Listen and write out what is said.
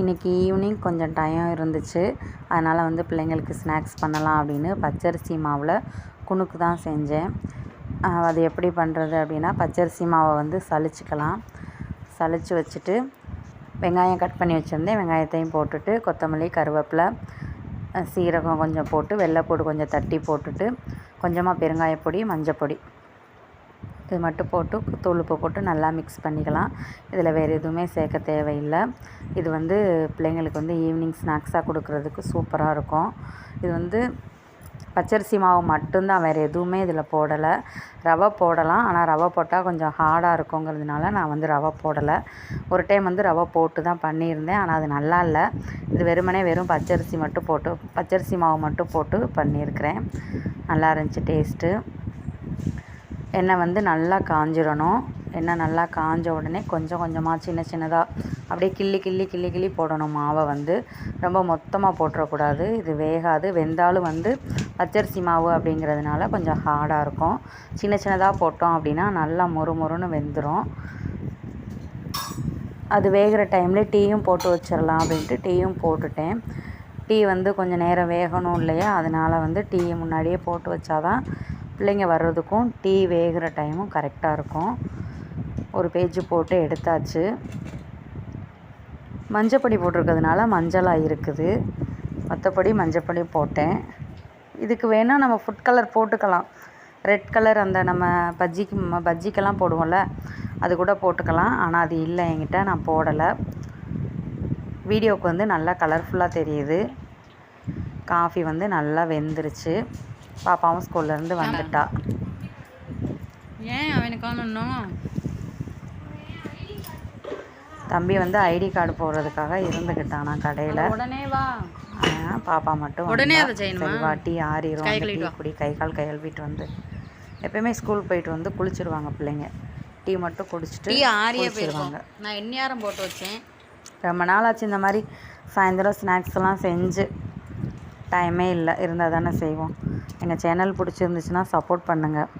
இன்றைக்கி ஈவினிங் கொஞ்சம் டைம் இருந்துச்சு. அதனால் வந்து பிள்ளைங்களுக்கு ஸ்நாக்ஸ் பண்ணலாம் அப்படின்னு பச்சரிசி மாவில் குணுக்கு தான் செஞ்சேன். அது எப்படி பண்ணுறது அப்படின்னா பச்சரிசி மாவை வந்து சலிச்சுக்கலாம் சளிச்சு வச்சுட்டு வெங்காயம் கட் பண்ணி வச்சுருந்தேன். வெங்காயத்தையும் போட்டுட்டு கொத்தமல்லி கருவேப்பிலை சீரகம் கொஞ்சம் போட்டு வெள்ளைப்பூடு கொஞ்சம் தட்டி போட்டுட்டு கொஞ்சமாக பெருங்காயப்பொடி மஞ்சப்பொடி. இது மட்டும் போட்டு தூள் உப்பு போட்டு நல்லா மிக்ஸ் பண்ணிக்கலாம். இதில் வேறு எதுவுமே சேர்க்க தேவையில்லை. இது வந்து பிள்ளைங்களுக்கு வந்து ஈவினிங் ஸ்நாக்ஸாக கொடுக்குறதுக்கு சூப்பராக இருக்கும். இது வந்து பச்சரிசி மாவு மட்டும்தான் வேறு எதுவுமே இதில் போடலை. ரவை போடலாம் ஆனால் ரவை போட்டால் கொஞ்சம் ஹார்டாக இருக்குங்கிறதுனால நான் வந்து ரவை போடலை. ஒரு டைம் வந்து ரவை போட்டு தான் பண்ணியிருந்தேன் ஆனால் அது நல்லா இல்லை. இது வெறுமனே வெறும் பச்சரிசி மட்டும் போட்டு பச்சரிசி மாவு மட்டும் போட்டு பண்ணியிருக்கிறேன். நல்லா இருந்துச்சு டேஸ்ட்டு எண்ணெய் வந்து நல்லா காஞ்சிடணும். எண்ணெய் நல்லா காஞ்ச உடனே கொஞ்சம் கொஞ்சமாக சின்ன சின்னதாக அப்படியே கிள்ளி கிள்ளி கிள்ளி கிள்ளி போடணும் மாவை வந்து. ரொம்ப மொத்தமாக போட்டுறக்கூடாது. இது வேகாது. வெந்தாலும் வந்து பச்சரிசி மாவு அப்படிங்கிறதுனால கொஞ்சம் ஹார்டாக இருக்கும். சின்ன சின்னதாக போட்டோம் அப்படின்னா நல்லா மொறு மொறுன்னு வெந்துடும் அது வேகிற டைமில் டீயும் போட்டு வச்சிடலாம் அப்படின்ட்டு டீயும் போட்டுட்டேன். டீ வந்து கொஞ்சம் நேரம் வேகணும் இல்லையா? அதனால் வந்து டீயை முன்னாடியே போட்டு வச்சாதான் பிள்ளைங்க வர்றதுக்கும் டீ வேகிற டைமும் கரெக்டாக இருக்கும். ஒரு பேஜ் போட்டு எடுத்தாச்சு. மஞ்சப்பொடி போட்டிருக்கிறதுனால மஞ்சளாக இருக்குது. மற்றபடி மஞ்சப்பொடி போட்டேன். இதுக்கு வேணால் நம்ம ஃபுட் கலர் போட்டுக்கலாம். ரெட் கலர் அந்த நம்ம பஜ்ஜிக்கு பஜ்ஜிக்கெல்லாம் போடுவோம்ல அது கூட போட்டுக்கலாம். ஆனால் அது இல்லை என்கிட்ட நான் போடலை. வீடியோவுக்கு வந்து நல்லா கலர்ஃபுல்லாக தெரியுது. காஃபி வந்து நல்லா வெந்துருச்சு. பாப்பாவும் ஸ்கூல்லேருந்து வந்துட்டா. ஏன் அவனுக்கு காணணும் தம்பி வந்து ஐடி கார்டு போடுறதுக்காக இருந்துக்கிட்டான் கடையில். உடனே வா. பாப்பா மட்டும் உடனே. அதை செய்யணுமா? சரி வா டீ. குடி கை கால் கழுவிட்டு வந்து. எப்பயுமே ஸ்கூல் போயிட்டு வந்து குளிச்சிருவாங்க பிள்ளைங்க. டீ மட்டும் குடிச்சிட்டு டீ ஆறியே போயிருக்கும். நான் எந்நேரம் போட்டு வச்சேன். ரொம்ப நாள் ஆச்சு இந்த மாதிரி சாயந்தரம் ஸ்நாக்ஸ் எல்லாம் செஞ்சு. டைமே இல்லை. இருந்தால் தானே செய்வோம். எங்கள் சேனல் பிடிச்சிருந்துச்சுன்னா சப்போர்ட் பண்ணுங்கள்